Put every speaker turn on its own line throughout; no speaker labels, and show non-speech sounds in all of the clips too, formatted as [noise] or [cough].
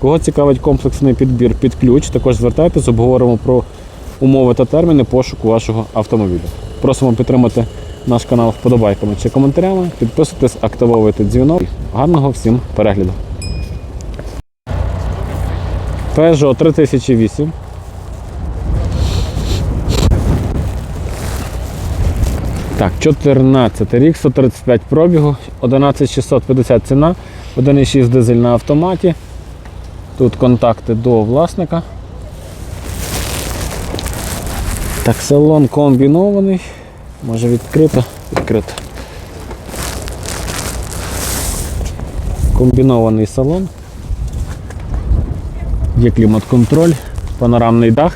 Кого цікавить комплексний підбір під ключ, також звертайтесь, обговоримо про умови та терміни пошуку вашого автомобіля. Просимо підтримати наш канал вподобайками чи коментарями. Підписуйтесь, активовуйте дзвінок. Гарного всім перегляду. Peugeot 3008. Так, 14 рік, 135 пробігу, 11650 ціна, 1,6 дизель на автоматі. Тут контакти до власника. Так, салон комбінований. Може відкрито? Відкрито. Комбінований салон. Є клімат-контроль, панорамний дах.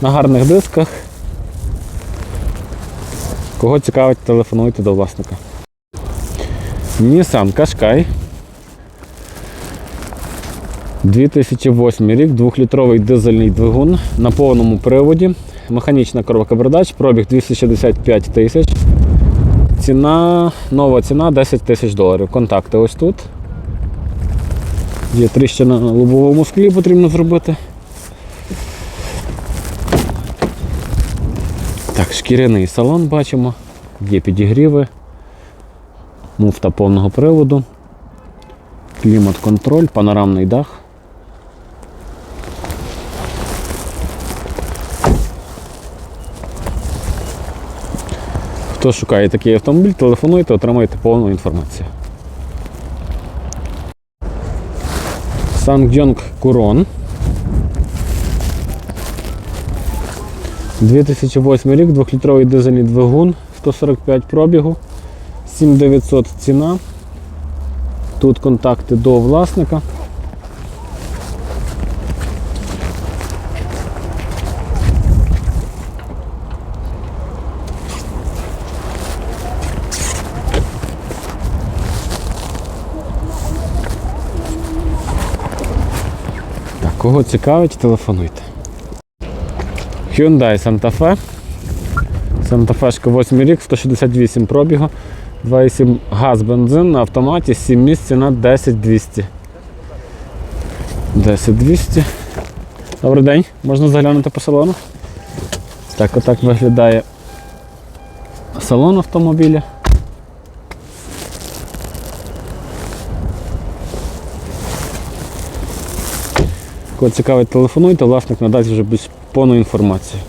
На гарних дисках. Кого цікавить, телефонуйте до власника. Nissan Qashqai. 2008 рік, 2-літровий дизельний двигун на повному приводі. Механічна коробка передач, пробіг 265 тисяч. Ціна, нова ціна 10 тисяч доларів. Контакти ось тут. Є тріщина на лобовому склі потрібно зробити. Так, шкіряний салон бачимо. Є підігріви, муфта повного приводу, клімат-контроль, панорамний дах. Хто шукає такий автомобіль, телефонуйте, отримаєте повну інформацію. Сангйонг Курон. 2008 рік, 2-літровий дизельний двигун, 145 пробігу, 7900 ціна. Тут контакти до власника. Кого цікавить, телефонуйте. Hyundai Santa Fe. Santa Fe 8 рік, 168 пробігу, 2,7 газ бензин на автоматі, 7 місць ціна 10200. 10200. Добрий день, можна заглянути по салону? Так, отак виглядає салон автомобіля. Кого цікавить, телефонуйте, власник надасть вже більш повну інформацію.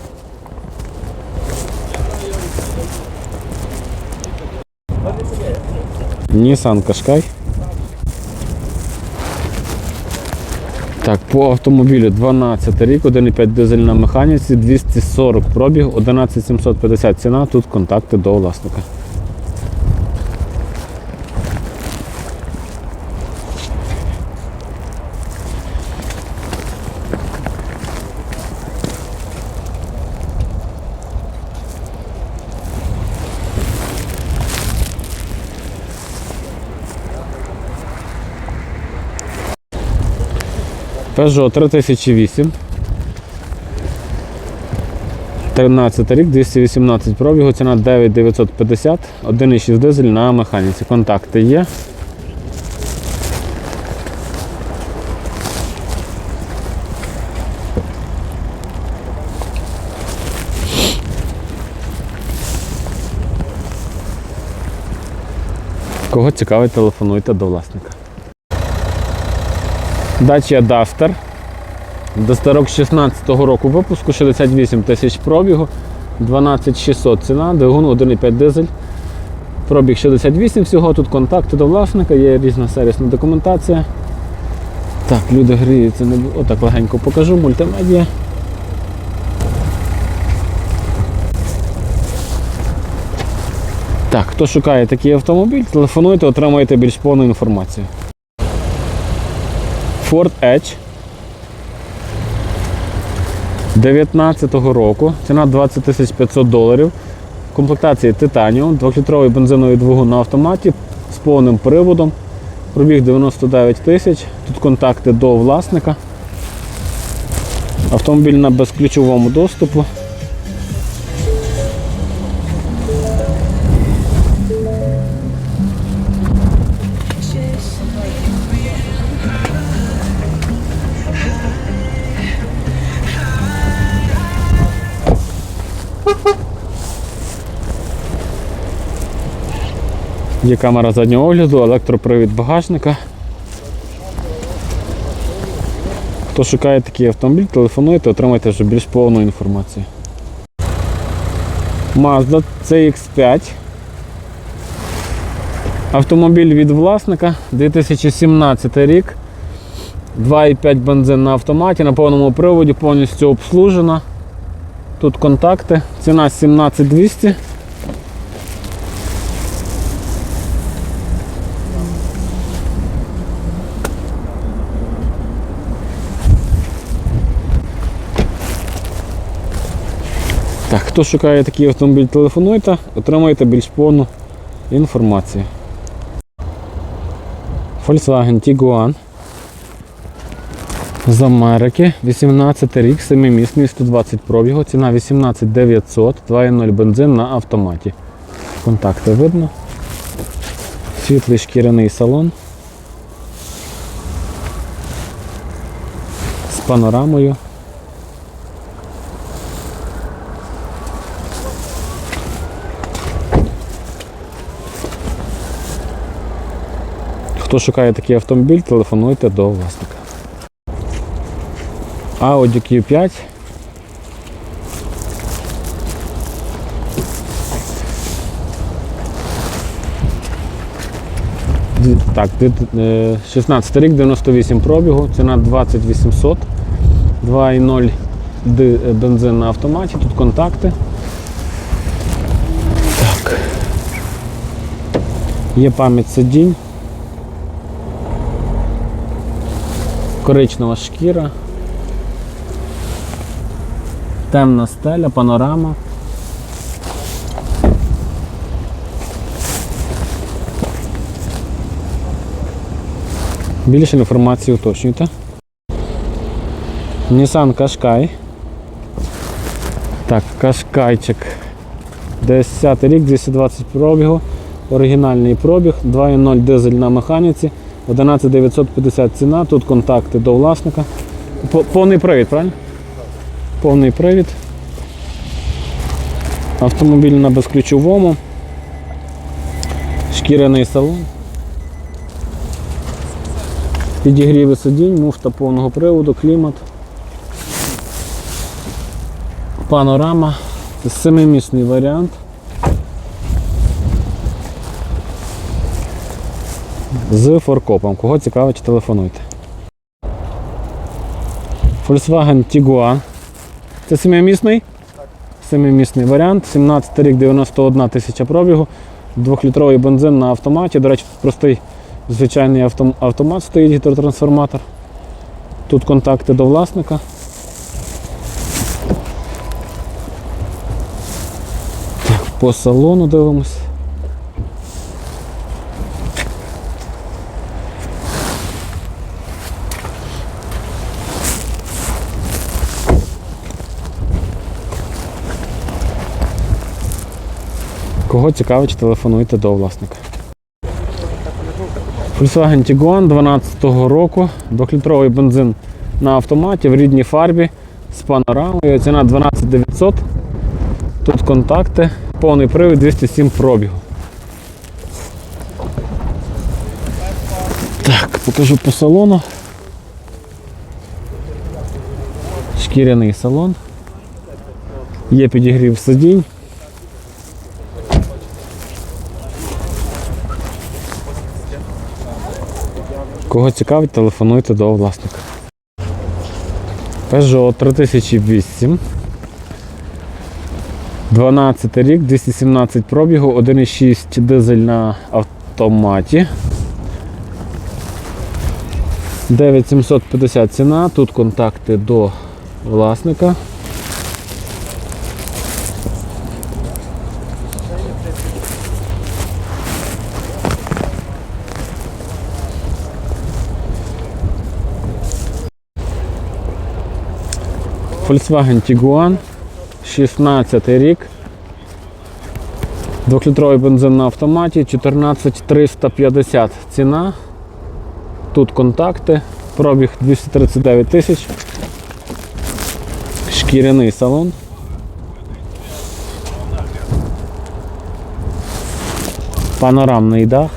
Nissan Qashqai. Так, по автомобілю 12 рік, 1,5 дизель на механіці, 240 пробіг, 11750 ціна, тут контакти до власника. Peugeot 3008. 13 рік, 218 пробігу, ціна 9950, 1,6 дизель на механіці. Контакти є. Кого цікавить, телефонуйте до власника. Dacia Duster. Достарок 16-го року випуску, 68 тисяч пробігу, 12600 ціна, двигун 1,5 дизель. Пробіг 68 всього, тут контакти до власника, є різна сервісна документація. Так, люди гріються, не отак легенько покажу, мультимедіа. Так, хто шукає такий автомобіль, телефонуйте, отримаєте більш повну інформацію. Ford Edge 19-го року. Ціна 20 тисяч 500 доларів. Комплектації титаніум, 2-літровий бензиновий двигун на автоматі з повним приводом. Пробіг 99 тисяч. Тут контакти до власника. Автомобіль на безключовому доступу. Є камера заднього огляду, електропривід багажника. Хто шукає такий автомобіль, телефонуйте, отримайте вже більш повну інформацію. Mazda CX5. Автомобіль від власника 2017 рік. 2,5 бензин на автоматі, на повному приводі, повністю обслужена. Тут контакти. Ціна 17200. Хто шукає такий автомобіль, телефонуйте, отримаєте більш повну інформацію. Volkswagen Tiguan з Америки, 18 рік, 7-місний, 120 пробігу, ціна 18 900, 2.0 бензин на автоматі. Контакти видно. Світлий шкіряний салон. З панорамою. Хто шукає такий автомобіль, телефонуйте до власника. Audi Q5. Так, е, 16 рік, 98 пробігу, ціна 2800, 2,0 ди- е, бензин на автоматі, тут контакти. Так. Є пам'ять сидінь. Коричнева шкіра, темна стеля, панорама. Більше інформації уточнюйте. Nissan Qashqai. Так, Qashqaiчик. 10 рік, 220 пробігу, оригінальний пробіг, 2.0 дизель на механіці. 11 950 ціна, тут контакти до власника. Повний привід, правильно? Повний привід. Автомобіль на безключовому. Шкіряний салон. Підігріви сидінь, муфта повного приводу, клімат. Панорама. Семимісний варіант. З форкопом. Кого цікавить, телефонуйте. Volkswagen Tiguan. Це семимісний? Семимісний варіант. 17 рік, 91 тисяча пробігу. Двохлітровий бензин на автоматі. До речі, тут простий звичайний автом- автомат стоїть гідротрансформатор. Тут контакти до власника. Так, по салону дивимось. Кого цікавить, телефонуйте до власника. Volkswagen Tiguan 12-го року, 2-літровий бензин на автоматі в рідній фарбі з панорамою. Ціна 12 900. Тут контакти, повний привід 207 пробігу. Так, покажу по салону. Шкіряний салон. Є підігрів сидінь. Кого цікавить, телефонуйте до власника. Peugeot 3008. 12 рік, 217 пробігу, 1,6 дизель на автоматі. 9750 ціна, тут контакти до власника. Volkswagen Tiguan, 16 рік. Двохлітровий бензин на автоматі, 14350 ціна. Тут контакти, пробіг 239 тисяч. Шкіряний салон. Панорамний дах.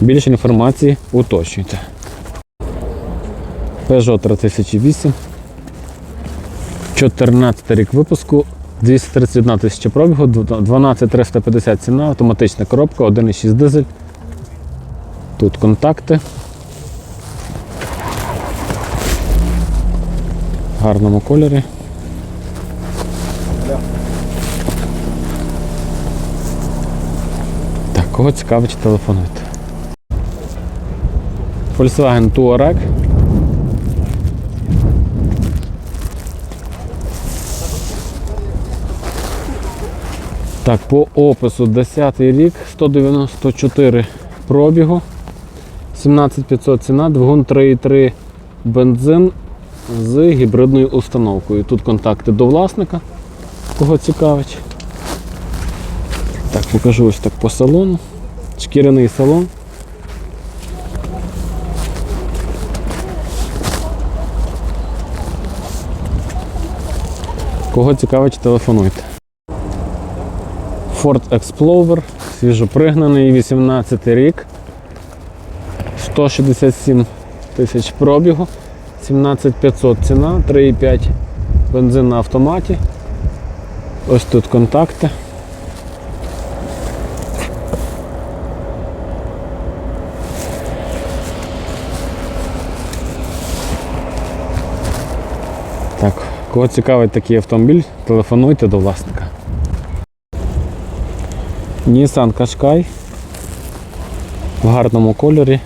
Більше інформації уточнюйте. Peugeot 3008. 14 рік випуску, 231 тисяча пробігу, 12350 ціна, автоматична коробка, 1,6 дизель. Тут контакти. В гарному кольорі. Так, кого цікавить, телефонуйте. Volkswagen Touareg. Так, по опису 10 рік, 194 пробігу, 17500 ціна, двигун 3,3 бензин з гібридною установкою. Тут контакти до власника, кого цікавить. Так, покажу ось так по салону. Шкіряний салон. Кого цікавить, телефонуйте. Ford Explorer, свіжопригнаний, 18 рік, 167 тисяч пробігу, 17500 ціна, 3,5 бензин на автоматі. Ось тут контакти. Так, кого цікавить такий автомобіль, телефонуйте до власника. Nissan Qashqai в гарному кольорі.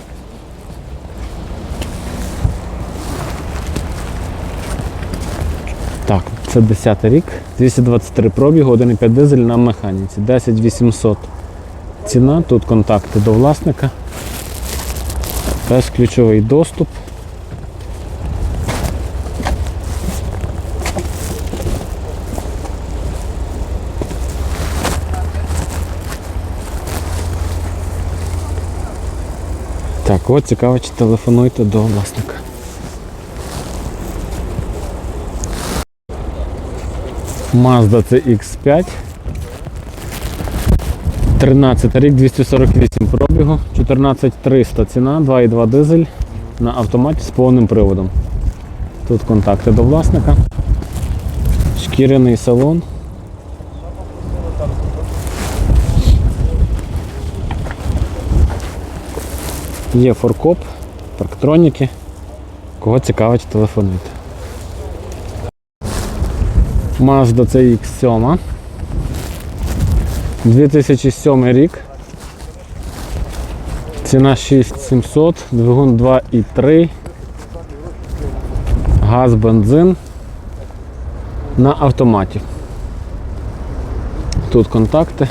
Так, це 10 рік, 223 пробігу, 1,5 дизель на механіці, 10800 ціна, тут контакти до власника, безключовий доступ. Так, от цікаво, чи телефонуйте до власника. Mazda CX5. 13 рік, 248 пробігу, 14300 ціна, 2,2 дизель на автоматі з повним приводом. Тут контакти до власника. Шкіряний салон. Є форкоп, парктроніки. Кого цікавить, телефонуйте. Mazda CX7. 2007 рік. Ціна 6700, двигун 2,3. Газ, бензин. На автоматі. Тут контакти.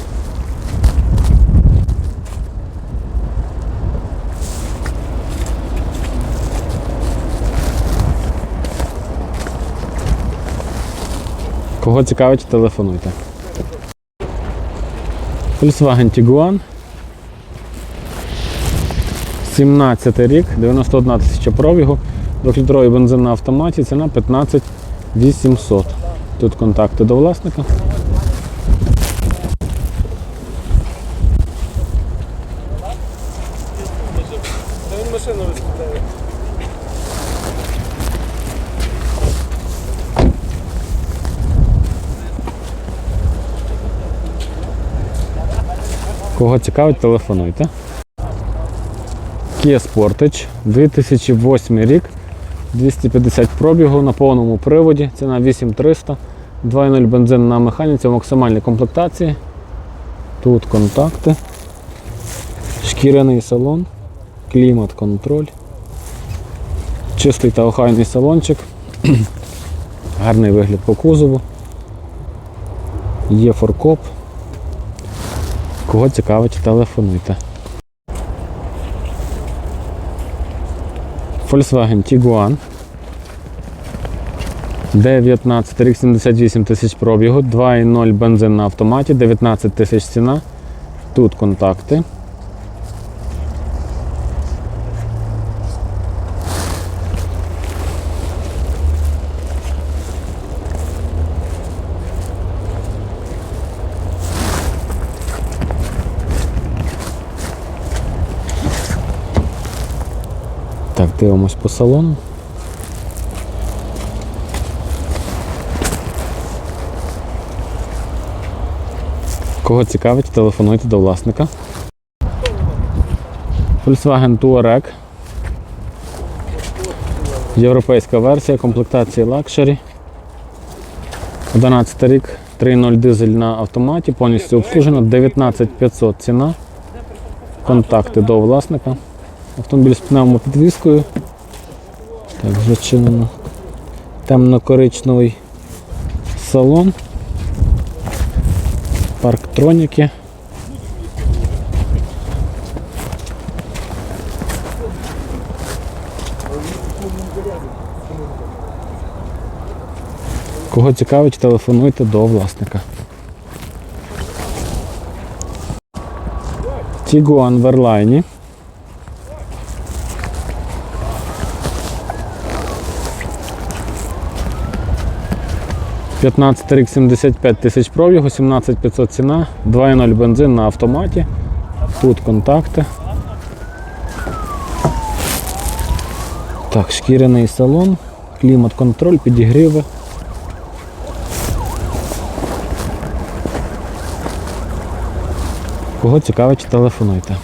Кого цікавить, телефонуйте. Volkswagen Tiguan. 17 рік, 91 тисяча пробігу, 2-літровий бензин на автоматі, ціна 15 800. Тут контакти до власника. Кого цікавить, телефонуйте. Kia Sportage, 2008 рік, 250 пробігу на повному приводі, ціна 8300, 2.0 бензин на механіці в максимальній комплектації. Тут контакти, шкіряний салон, клімат-контроль, чистий та охайний салончик, [clears throat] гарний вигляд по кузову, є форкоп. Кого цікавить, телефонуйте. Volkswagen Tiguan 19 рік 78 тисяч пробігу, 2.0 бензин на автоматі, 19 тисяч ціна. Тут контакти. Так, дивимось по салону. Кого цікавить, телефонуйте до власника. Volkswagen Touareg. Європейська версія, комплектації Luxury. 11 рік, 3.0 дизель на автоматі, повністю обслужено, 19500 ціна. Контакти до власника. Автомобіль з пневмопідвіскою. Так, зачинено. Темно-коричневий салон. Парктроніки. Кого цікавить, телефонуйте до власника. Tiguan в Ерлайні. П'ятнадцятий рік 75 тисяч пробігу, 17 500 ціна, 2.0 бензин на автоматі. Тут контакти. Так, шкіряний салон, клімат-контроль, підігріви. Кого цікавить, телефонуйте.